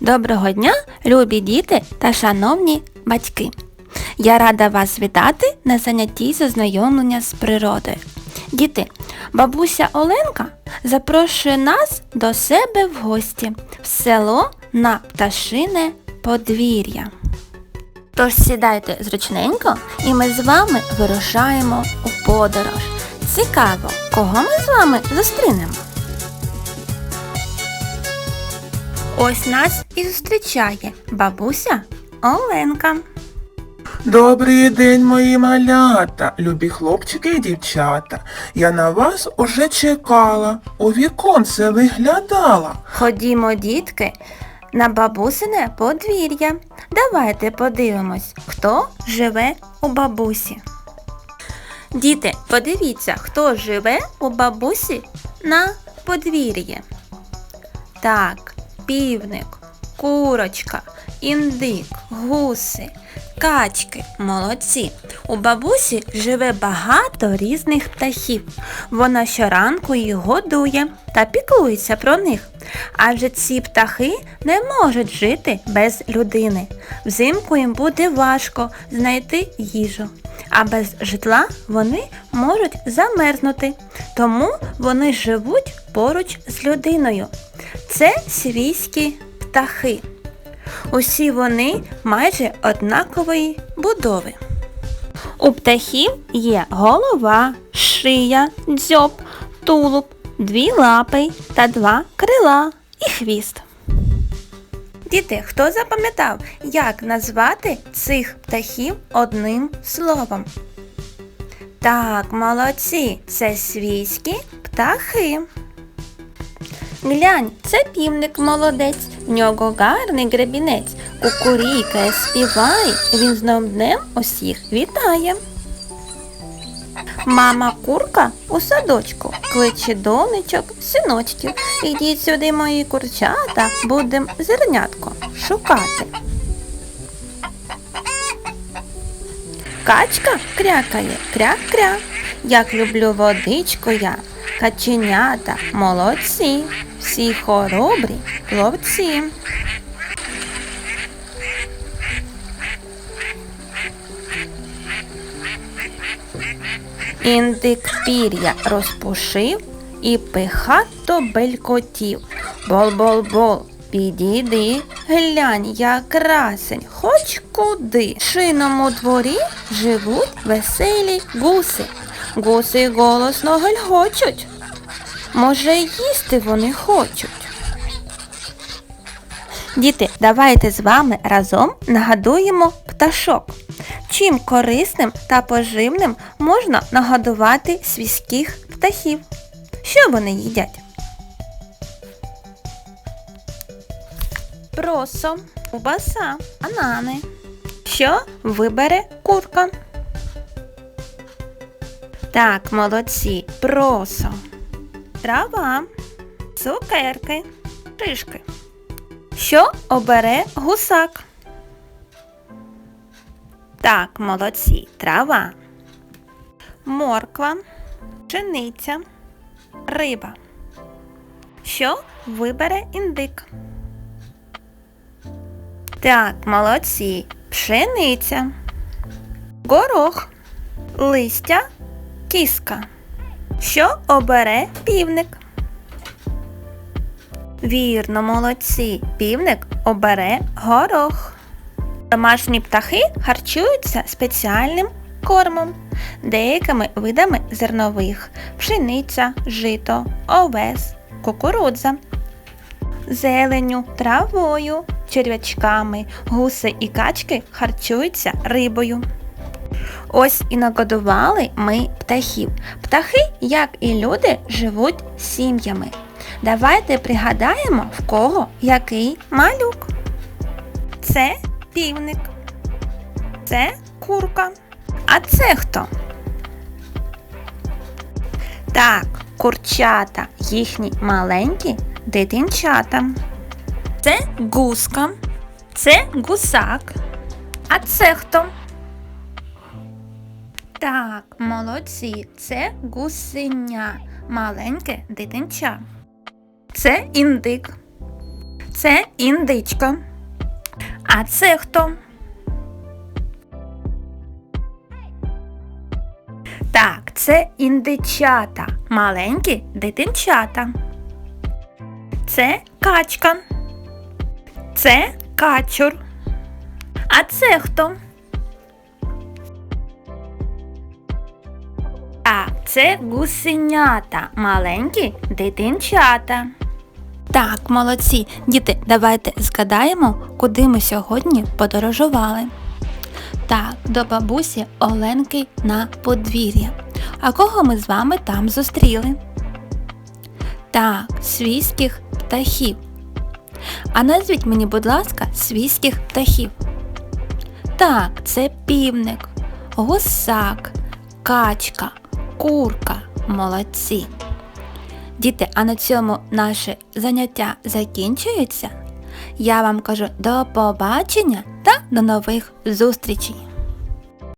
Доброго дня, любі діти та шановні батьки! Я рада вас вітати на занятті з ознайомлення з природою. Діти, бабуся Оленка запрошує нас до себе в гості в село на пташине подвір'я. Тож сідайте зручненько і ми з вами вирушаємо у подорож. Цікаво, кого ми з вами зустрінемо? Ось нас і зустрічає бабуся Оленка. Добрий день, мої малята, любі хлопчики і дівчата. Я на вас уже чекала, у віконце виглядала. Ходімо, дітки, на бабусине подвір'я. Давайте подивимось, хто живе у бабусі. Діти, подивіться, хто живе у бабусі на подвір'ї. Так, півник, курочка, індик, гуси, качки, молодці. У бабусі живе багато різних птахів. Вона щоранку їх годує та піклується про них. Адже ці птахи не можуть жити без людини. Взимку їм буде важко знайти їжу, а без житла вони можуть замерзнути. Тому вони живуть поруч з людиною. Це свійські птахи. Усі вони майже однакової будови. У птахів є голова, шия, дзьоб, тулуб, дві лапи та два крила і хвіст. Діти, хто запам'ятав, як назвати цих птахів одним словом? Так, молодці, це свійські птахи. Глянь, це півник молодець, в нього гарний гребінець. Кукурікає, співає, він з новим днем усіх вітає. Мама курка у садочку кличе донечок, синочків. Ідіть сюди, мої курчата, будем зернятко шукати. Качка крякає, кря-кря. Як люблю водичку я, каченята, молодці, всі хоробрі пловці. Індик пір'я розпушив і пихато белькотів. Бол-бол-бол, підійди, глянь, як красень, хоч куди. В шиному дворі живуть веселі гуси. Гуси голосно гальгочуть. Може, їсти вони хочуть. Діти, давайте з вами разом нагадуємо пташок. Чим корисним та поживним можна нагодувати свійських птахів? Що вони їдять? Просо, кубаса, банани. Що вибере курка? Так, молодці, просо. Трава, цукерки, шишки. Що обере гусак? Так, молодці, трава. Морква, пшениця, риба. Що вибере індик? Так, молодці, пшениця, горох, листя, кіска. Що обере півник? Вірно, молодці. Півник обере горох. Домашні птахи харчуються спеціальним кормом, деякими видами зернових, пшениця, жито, овес, кукурудза, зеленю, травою, черв'ячками, гуси і качки харчуються рибою. Ось і нагодували ми птахів. Птахи, як і люди, живуть сім'ями. Давайте пригадаємо, в кого який малюк. Це півник. Це курка. А це хто? Так, курчата, їхні маленькі дитинчата. Це гуска. Це гусак. А це хто? Так, молодці, це гусеня, маленьке дитинча. Це індик. Це індичка. А це хто? Так, це індичата, маленькі дитинчата. Це качка. Це качур. А це хто? Це гусенята, маленькі дитинчата. Так, молодці, діти, давайте згадаємо, куди ми сьогодні подорожували. Так, до бабусі Оленки на подвір'я. А кого ми з вами там зустріли? Так, свійських птахів. А назвіть мені, будь ласка, свійських птахів. Так, це півник, гусак, качка, курка. Молодці. Діти, а на цьому наше заняття закінчується. Я вам кажу до побачення та до нових зустрічей!